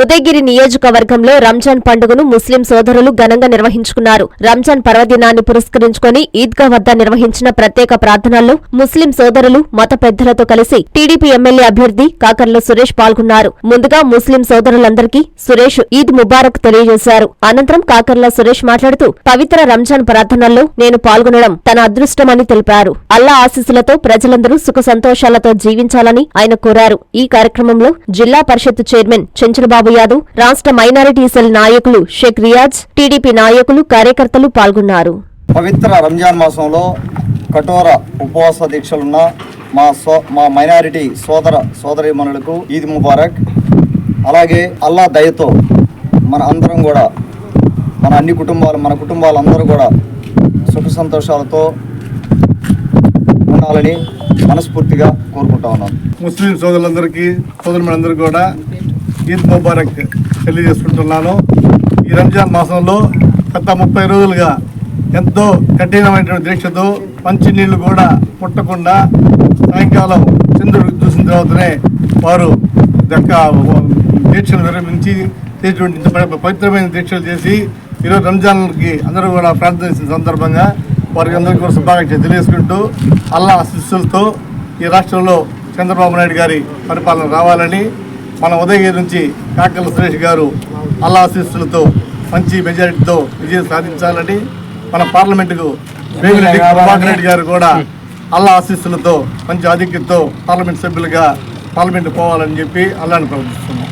ఉదయగిరి నియోజకవర్గంలో రంజాన్ పండుగను ముస్లిం సోదరులు ఘనంగా నిర్వహించుకున్నారు. రంజాన్ పర్వదినాన్ని పురస్కరించుకొని ఈద్గా వద్ద నిర్వహించిన ప్రత్యేక ప్రార్థనల్లో ముస్లిం సోదరులు మత పెద్దలతో కలిసి టీడీపీ ఎమ్మెల్యే అభ్యర్థి కాకర్ల సురేష్ పాల్గొన్నారు. ముందుగా ముస్లిం సోదరులందరికీ సురేష్ ఈద్ ముబారక్ తెలియజేశారు. అనంతరం కాకర్ల సురేష్ మాట్లాడుతూ పవిత్ర రంజాన్ ప్రార్థనల్లో నేను పాల్గొనడం తన అదృష్టమని తెలిపారు. అల్లా ఆశీస్సులతో ప్రజలందరూ సుఖ సంతోషాలతో జీవించాలని ఆయన కోరారు. ఈ కార్యక్రమంలో జిల్లా పరిషత్ చైర్మన్ చెంచలబాబు యాదవ్ రాష్ట్ర మైనారిటీ సెల్ నాయకులు షేక్ రియాజ్ టీడీపీ నాయకులు కార్యకర్తలు పాల్గొన్నారు. పవిత్ర రంజాన్ మాసంలో కఠోర ఉపవాస దీక్షలున్న మా సో మా మైనారిటీ సోదర సోదరీమణులకు ఈద్ ముబారక్. అలాగే అల్లా దయతో మన అందరం కూడా మన అన్ని కుటుంబాలు మన కుటుంబాలందరూ కూడా సుఖ సంతోషాలతో ఉండాలని మనస్ఫూర్తిగా కోరుకుంటా ఉన్నాను ముస్లిం సోదరులందరికీ సోదరులందరికీ కూడా ఈద్ ముబారక్ తెలియజేసుకుంటున్నాను. ఈ రంజాన్ మాసంలో గత ముప్పై రోజులుగా ఎంతో కఠినమైనటువంటి దీక్షతో మంచినీళ్ళు కూడా పుట్టకుండా సాయంకాలం చంద్రుడు చూసిన తర్వాతనే వారు యొక్క దీక్షలు విరమించి చేసినటువంటి పవిత్రమైన దీక్షలు చేసి ఈరోజు రంజాన్కి అందరూ కూడా ప్రార్థన చేసిన సందర్భంగా వారికి అందరికీ కూడా శుభాకాంక్షలు తెలియజేసుకుంటూ అల్లా ఆశీస్సులతో ఈ రాష్ట్రంలో చంద్రబాబు నాయుడు గారి పరిపాలన రావాలని మన ఉదయగిరి నుంచి కాకల సురేష్ గారు అల్లా ఆశీస్సులతో మంచి మెజారిటీతో విజయం సాధించాలని మన పార్లమెంటుకు వేమిరెడ్డి ప్రభాకర్ రెడ్డి గారు కూడా అల్లా ఆశీస్సులతో మంచి ఆధిక్యంతో పార్లమెంట్ సభ్యులుగా పార్లమెంట్ పోవాలని చెప్పి అల్లాని ప్రవర్తిస్తున్నాం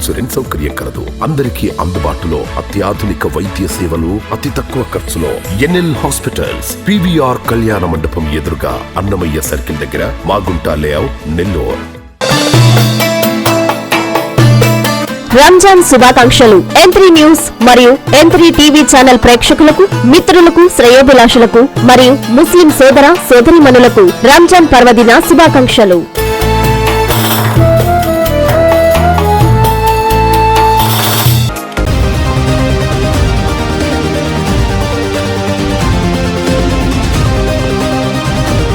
ఇన్సూరెన్స్ సౌకర్యం కలదు. అందరికీ అందుబాటులో అత్యాధునిక వైద్య సేవలు అతి తక్కువ ఖర్చులో ఎన్ఎల్ హాస్పిటల్స్ పివిఆర్ కళ్యాణ మండపం ఎదురుగా అన్నమయ్య సర్కిల్ దగ్గర మాగుంట లేఅవుట్ నెల్లూరు. రంజాన్ శుభాకాంక్షలు. ఎంత్రీ న్యూస్ మరియు ఎంత్రీ టీవీ ఛానల్ ప్రేక్షకులకు మిత్రులకు శ్రేయోభిలాషులకు మరియు ముస్లిం సోదర సోదరిమణులకు రంజాన్ పర్వదిన శుభాకాంక్షలు.